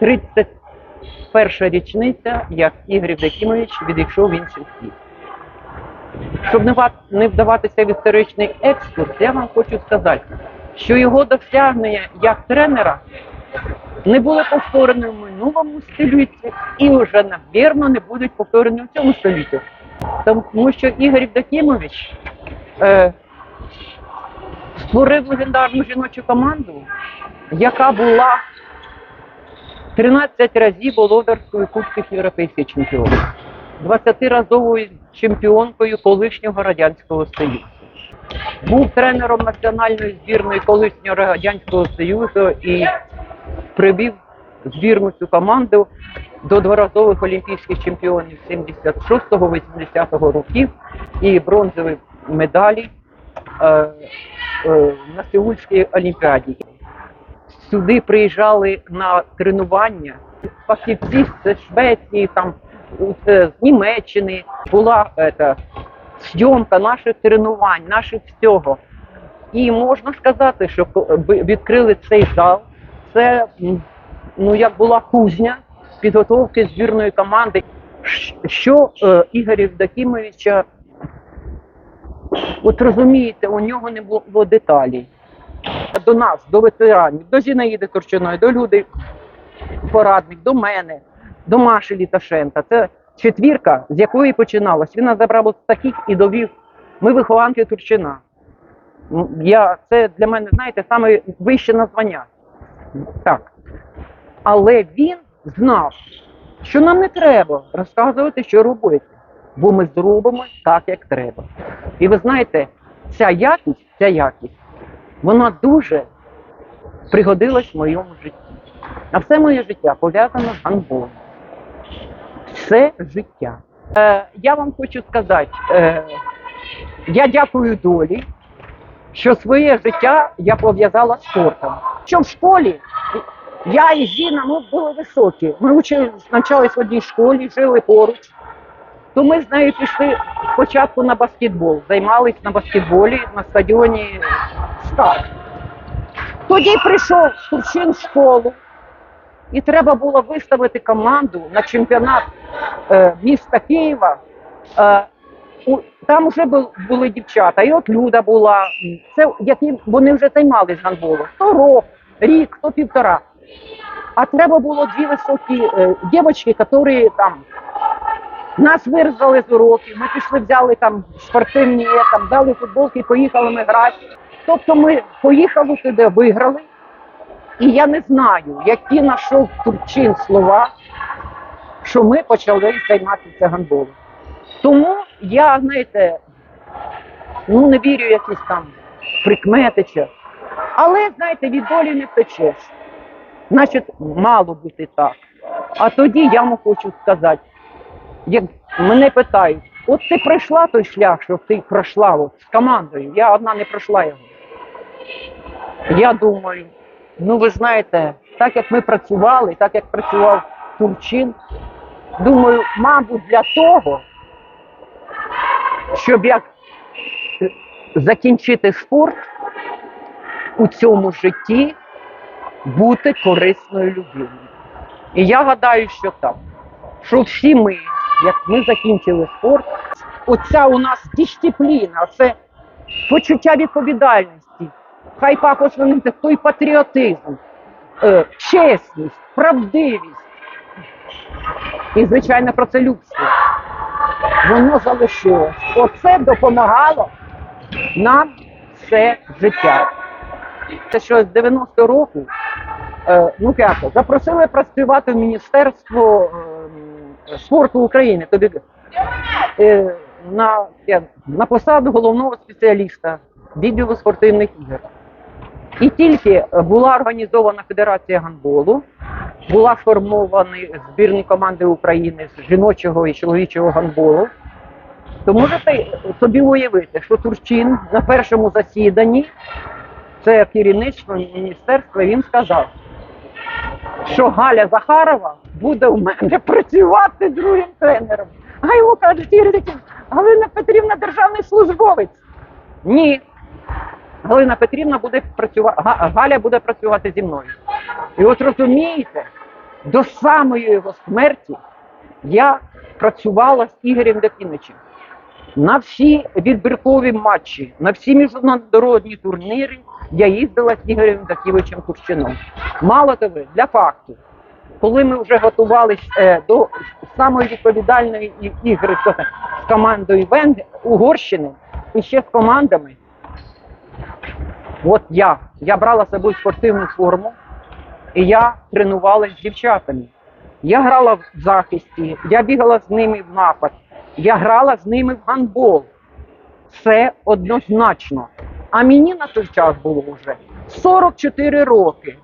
31 річниця, як Ігор Євдокімович відійшов в інший світ. Щоб не ва- не вдаватися в історичний екскурс, я вам хочу сказати, що його досягнення як тренера не були повторені в минулому столітті і вже, навірно, не будуть повторені в цьому столітті. Тому що Ігор Євдокімович е, створив легендарну жіночу команду, яка була 13 разів володарською Кубків європейських чемпіонів, 20-разовою чемпіонкою колишнього Радянського Союзу. Був тренером національної збірної колишнього Радянського Союзу і привів збірну цю команду до дворазових олімпійських чемпіонів 76-80 років і бронзові медалі е, е, на Сеульській олімпіаді. Сюди приїжджали на тренування фахівці з Швеції, там, з Німеччини. Була ета, зйомка наших тренувань, наших всього. І можна сказати, що відкрили цей зал. Це ну як була кузня підготовки збірної команди. Що е, Ігоря Євдокімовича, от розумієте, у нього не було деталей. До нас, до ветеранів, до Зінаїди Турчиної, до людей порадник, до мене, до Маші Літашенка. Це четвірка, з якої починалось. Він нас забрав от таких і довів. Ми вихованки Турчина. Я, це для мене, знаєте, саме вище названня. Так. Але він знав, що нам не треба розказувати, що робити, бо ми зробимо так, як треба. І ви знаєте, ця якість, ця якість, вона дуже пригодилась в моєму житті. А все моє життя пов'язано з гандболом. Все життя. Е, я вам хочу сказати, е, я дякую долі, що своє життя я пов'язала з спортом. Що в школі я і Зіна ну, були високі. Ми учились, навчались в одній школі, жили поруч. То ми з нею пішли спочатку на баскетбол, займались на баскетболі на стадіоні Стар. Тоді прийшов Турчин в школу, і треба було виставити команду на чемпіонат е, міста Києва. Е, у- там вже були дівчата, і от Люда була. Це які вони вже займалися гандболом. То рок, рік, то півтора. А треба було дві високі е, дівчатки, які там нас вирізали з уроків. Ми пішли, взяли там спортивні, там дали футболки, поїхали ми грати. Тобто ми поїхали туди, виграли. І я не знаю, які знайшов Турчин слова, що ми почали займатися гандболом. Тому я, знаєте, ну не вірю в якісь там прикмети чи. Але, знаєте, від долі не втечеш. Значить, мало бути так. А тоді я вам хочу сказати, як мене питають, от ти пройшла той шлях, що ти пройшла от, з командою, я одна не пройшла його. Я думаю, ну ви знаєте, так як ми працювали, так як працював Турчин, думаю, мабуть, для того, щоб як е, закінчити спорт у цьому житті, бути корисною людиною. І я гадаю, що так. Що всі ми, як ми закінчили спорт, оця у нас дисципліна, це почуття відповідальності, хай не те, той патріотизм, е, чесність, правдивість і, звичайно, працелюбство. Воно залишилось. Оце допомагало нам все життя. Це що з 90 року, е, ну як, запросили працювати в Міністерство е, спорту України тобі, е, на, на посаду головного спеціаліста відділу спортивних ігор. І тільки була організована Федерація гандболу, була сформовані збірні команди України з жіночого і чоловічого гандболу. То можете собі уявити, що Турчин на першому засіданні, це керівництво міністерства, він сказав, що Галя Захарова буде у мене працювати другим тренером. А його кажуть, Галина Петрівна державний службовець. Ні. Галина Петрівна буде працювати, Галя буде працювати зі мною. І от розумієте, До самої його смерті я працювала з Ігорем Дакіничем. На всі відбіркові матчі, на всі міжнародні турніри я їздила з Ігорем Даківичем Турчином. Мало того, для факту, коли ми вже готувалися е, до самої відповідальної ігри з, командою Венг Угорщини і ще з командами, от я, я брала з собою спортивну форму, і я тренувалася з дівчатами. Я грала в захисті, я бігала з ними в напад, я грала з ними в гандбол. Все однозначно. А мені на той час було вже 44 роки.